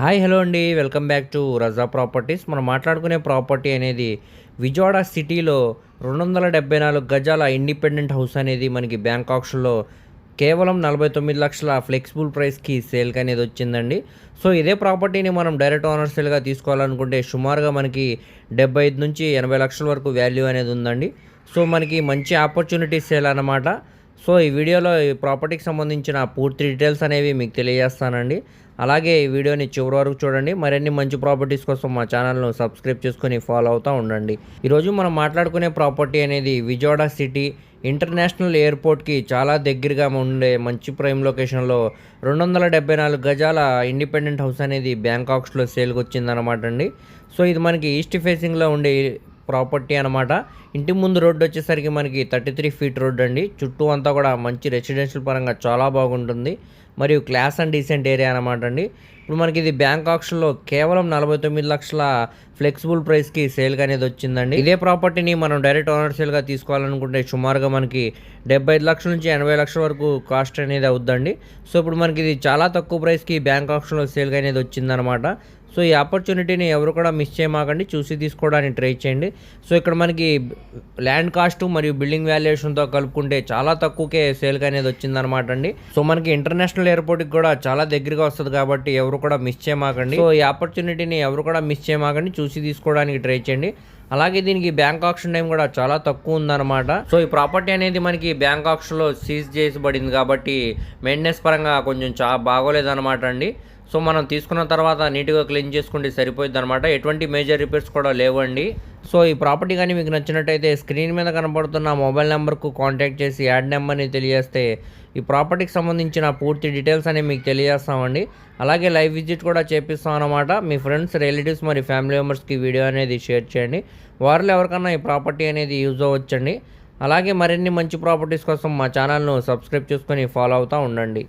Hi hello అండి. Welcome back to Raza properties. మనం మాట్లాడుకునే ప్రాపర్టీ అనేది విజయవాడ సిటీలో రెండు వందల డెబ్బై నాలుగు గజాల ఇండిపెండెంట్ హౌస్ అనేది మనకి బ్యాంక్ కేవలం నలభై తొమ్మిది లక్షల ఫ్లెక్సిబుల్ ప్రైస్కి సేల్కి అనేది వచ్చిందండి. సో ఇదే ప్రాపర్టీని మనం డైరెక్ట్ ఓనర్ సేల్గా తీసుకోవాలనుకుంటే సుమారుగా మనకి డెబ్బై ఐదు నుంచి ఎనభై లక్షల వరకు వాల్యూ అనేది ఉందండి. సో మనకి మంచి ఆపర్చునిటీ సేల్ అన్నమాట. సో ఈ వీడియోలో ఈ ప్రాపర్టీకి సంబంధించిన పూర్తి డీటెయిల్స్ అనేవి మీకు తెలియజేస్తానండి. అలాగే ఈ వీడియోని చివరి వరకు చూడండి. మరిన్ని మంచి ప్రాపర్టీస్ కోసం మా ఛానల్ను సబ్స్క్రైబ్ చేసుకొని ఫాలో అవుతూ ఉండండి. ఈరోజు మనం మాట్లాడుకునే ప్రాపర్టీ అనేది విజయవాడ సిటీ ఇంటర్నేషనల్ ఎయిర్పోర్ట్కి చాలా దగ్గరగా ఉండే మంచి ప్రైమ్ లొకేషన్లో రెండు వందల డెబ్బై నాలుగు గజాల ఇండిపెండెంట్ హౌస్ అనేది బ్యాంకాక్స్లో సేల్కి వచ్చిందనమాట అండి సో ఇది మనకి ఈస్ట్ ఫేసింగ్లో ఉండే ప్రాపర్టీ అనమాట ఇంటి ముందు రోడ్డు వచ్చేసరికి మనకి థర్టీ త్రీ ఫీట్ రోడ్ అండి. చుట్టూ అంతా కూడా మంచి రెసిడెన్షియల్ పరంగా చాలా బాగుంటుంది. మరియు క్లాస్ అండ్ డీసెంట్ ఏరియా అనమాట అండి. ఇప్పుడు మనకి ఇది బ్యాంక్ ఆప్షన్లో కేవలం నలభై తొమ్మిది లక్షల ఫ్లెక్సిబుల్ ప్రైస్కి సేల్గా అనేది వచ్చిందండి. ఇదే ప్రాపర్టీని మనం డైరెక్ట్ ఓనర్ సేల్గా తీసుకోవాలనుకుంటే సుమారుగా మనకి డెబ్బై ఐదు లక్షల నుంచి ఎనభై లక్షల వరకు కాస్ట్ అనేది అవుద్దండి. సో ఇప్పుడు మనకి ఇది చాలా తక్కువ ప్రైస్కి బ్యాంక్ ఆప్షన్లో సేల్గా అనేది వచ్చిందనమాట. సో ఈ ఆపర్చునిటీని ఎవరు కూడా మిస్ చేయమాకండి. చూసి తీసుకోవడానికి ట్రై చేయండి. సో ఇక్కడ మనకి ల్యాండ్ కాస్ట్ మరియు బిల్డింగ్ వాల్యుయేషన్తో కలుపుకుంటే చాలా తక్కువకే సేల్గా అనేది వచ్చిందనమాట అండి సో మనకి ఇంటర్నేషనల్ ఎయిర్పోర్ట్కి కూడా చాలా దగ్గరగా వస్తుంది కాబట్టి ఎవరు కూడా మిస్ చేయమాకండి. సో ఈ ఆపర్చునిటీని ఎవరు కూడా మిస్ చేయమాకండి. చూసి తీసుకోవడానికి ట్రై చేయండి. అలాగే దీనికి బ్యాంక్ ఆప్షన్ టైం కూడా చాలా తక్కువ ఉందన్నమాట. సో ఈ ప్రాపర్టీ అనేది మనకి బ్యాంక్ ఆప్షన్లో సీజ్ చేసబడింది కాబట్టి మెయింటెనెన్స్ పరంగా కొంచెం చా బాగోలేదన్నమాట అండి. సో మనం తీసుకున్న తర్వాత నీట్గా క్లీన్ చేసుకుంటే సరిపోయింది అనమాట ఎటువంటి మేజర్ రిపేర్స్ కూడా లేవండి. సో ఈ ప్రాపర్టీ కానీ మీకు నచ్చినట్టయితే స్క్రీన్ మీద కనబడుతున్న మొబైల్ నెంబర్కు కాంటాక్ట్ చేసి యాడ్ నెంబర్ని తెలియజేస్తే ఈ ప్రాపర్టీకి సంబంధించిన పూర్తి డీటెయిల్స్ అనేవి మీకు తెలియజేస్తామండి. అలాగే లైవ్ విజిట్ కూడా చేపిస్తాం అనమాట మీ ఫ్రెండ్స్ రిలేటివ్స్ మరి ఫ్యామిలీ మెంబర్స్కి వీడియో అనేది షేర్ చేయండి. వారిలో ఎవరికన్నా ఈ ప్రాపర్టీ అనేది యూజ్ అవ్వచ్చండి. అలాగే మరిన్ని మంచి ప్రాపర్టీస్ కోసం మా ఛానల్ను సబ్స్క్రైబ్ చేసుకొని ఫాలో అవుతూ ఉండండి.